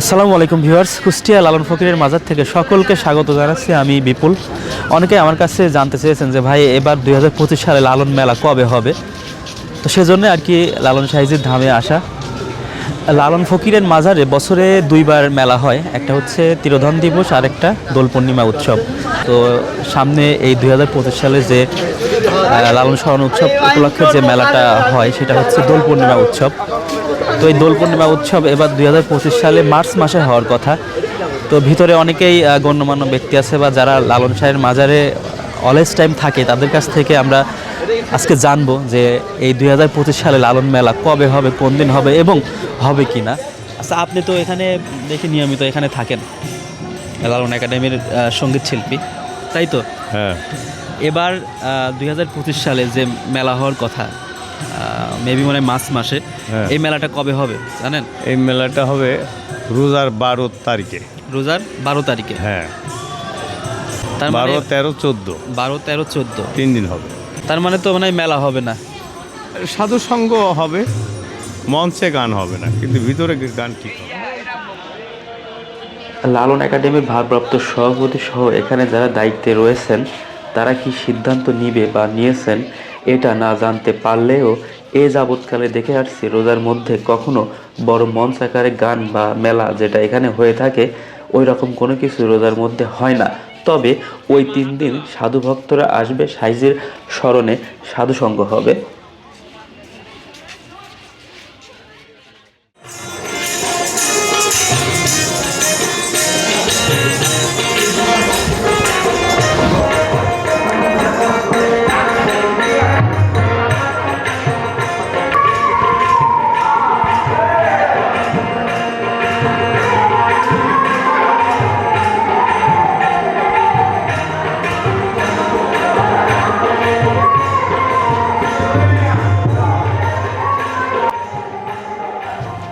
আসসালামু আলাইকুম ভিউয়ার্স, কুষ্টিয়া লালন ফকিরের মাজার থেকে সকলকে স্বাগত জানাচ্ছি আমি বিপুল। অনেকে আমার কাছে জানতে চেয়েছেন যে ভাই, এবার দুই হাজার পঁচিশ সালে লালন মেলা কবে হবে? তো সেজন্য আর কি লালন সাহিজির ধামে আসা। লালন ফকিরের মাজারে বছরে দুইবার মেলা হয়। একটা হচ্ছে তিরোধন দিবস আর একটা দোল পূর্ণিমা উৎসব। তো সামনে এই দু হাজার পঁচিশ সালে যে লালন স্মরণ উৎসব উপলক্ষে যে মেলাটা হয়, সেটা হচ্ছে দোল পূর্ণিমা উৎসব। তো এই দোল পূর্ণিমা উৎসব এবার দুই হাজার পঁচিশ সালে মার্চ মাসে হওয়ার কথা। তো ভিতরে অনেকেই গণ্যমান্য ব্যক্তি আছে বা যারা লালন শাহের মাজারে অলএজ টাইম থাকে তাদের কাছ থেকে আমরা আজকে জানব যে এই দু হাজার পঁচিশ সালে লালন মেলা কবে হবে কোন দিন হবে এবং হবে কি না। আচ্ছা আপনি তো এখানে দেখি নিয়মিত এখানে থাকেন। লালন একাডেমির সংগীত শিল্পী তাই তো? হ্যাঁ। এবার দুই হাজার পঁচিশ সালে যে মেলা হওয়ার কথা মেবি মনে হয় মার্চ মাসে। হ্যাঁ। এই মেলাটা কবে হবে জানেন? এই মেলাটা হবে রোজার বারো তারিখে। রোজার বারো তারিখে? হ্যাঁ। মানে বারো তেরো চোদ্দ। বারো তেরো চোদ্দ। তিন দিন হবে। তার মানে তো মানে মেলা হবে না। সাধু সঙ্গ হবে মঞ্চে গান হবে না কিন্তু ভিতরে গান ঠিক হবে। লালন একাডেমির ভারপ্রাপ্ত সভাপতি সহ এখানে যারা দায়িত্বে রয়েছেন তারা কি সিদ্ধান্ত নিবে বা নিয়েছেন? এটা না জানতে পারলেও এ যাবৎকালে দেখে আসছি রোজার মধ্যে কখনো বড় মঞ্চ আকারে গান বা মেলা যেটা এখানে হয়ে থাকে ওই রকম কোনো কিছু রোজার মধ্যে হয় না। তবে ওই তিন দিন সাধু ভক্তরা আসবে সাইজের স্মরণে সাধুসঙ্গ হবে।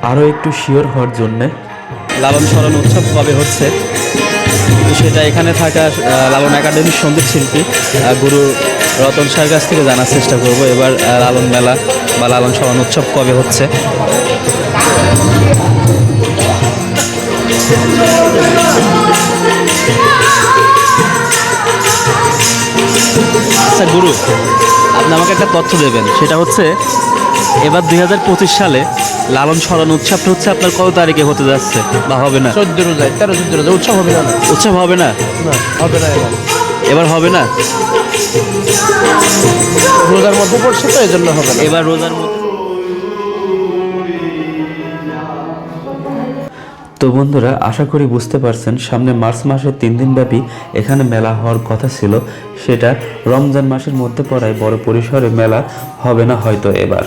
আরও একটু শিওর হওয়ার জন্যে লালন স্মরণ উৎসব কবে হচ্ছে? সেটা এখানে থাকা লালন একাডেমির সংগীত শিল্পী গুরু রতন সাহের কাছ থেকে জানার চেষ্টা করব। এবার লালন মেলা বা লালন স্মরণ উৎসব কবে হচ্ছে? আচ্ছা গুরু, আপনি আমাকে একটা তথ্য দেবেন। সেটা হচ্ছে এবার দুই হাজার পঁচিশ সালে লালন স্মরণ উৎসবটা হচ্ছে আপনার কত তারিখে হতে যাচ্ছে? বা হবে না। চোদ্দ রোজায় তেরো চোদ্দ রোজা উৎসব হবে না? উৎসব হবে না? না হবে না এবার। এবার হবে না? রোজার মধ্যে পড়ছে তো এই জন্য হবে না। এবার রোজার মধ্যে তো বন্ধুরা আশা করি বুঝতে পারছেন সামনে মার্চ মাসের তিন দিন ব্যাপী এখানে মেলা হওয়ার কথা ছিল। সেটা রমজান মাসের মধ্যে পড়ায় বড় পরিসরে মেলা হবে না হয়তো এবার।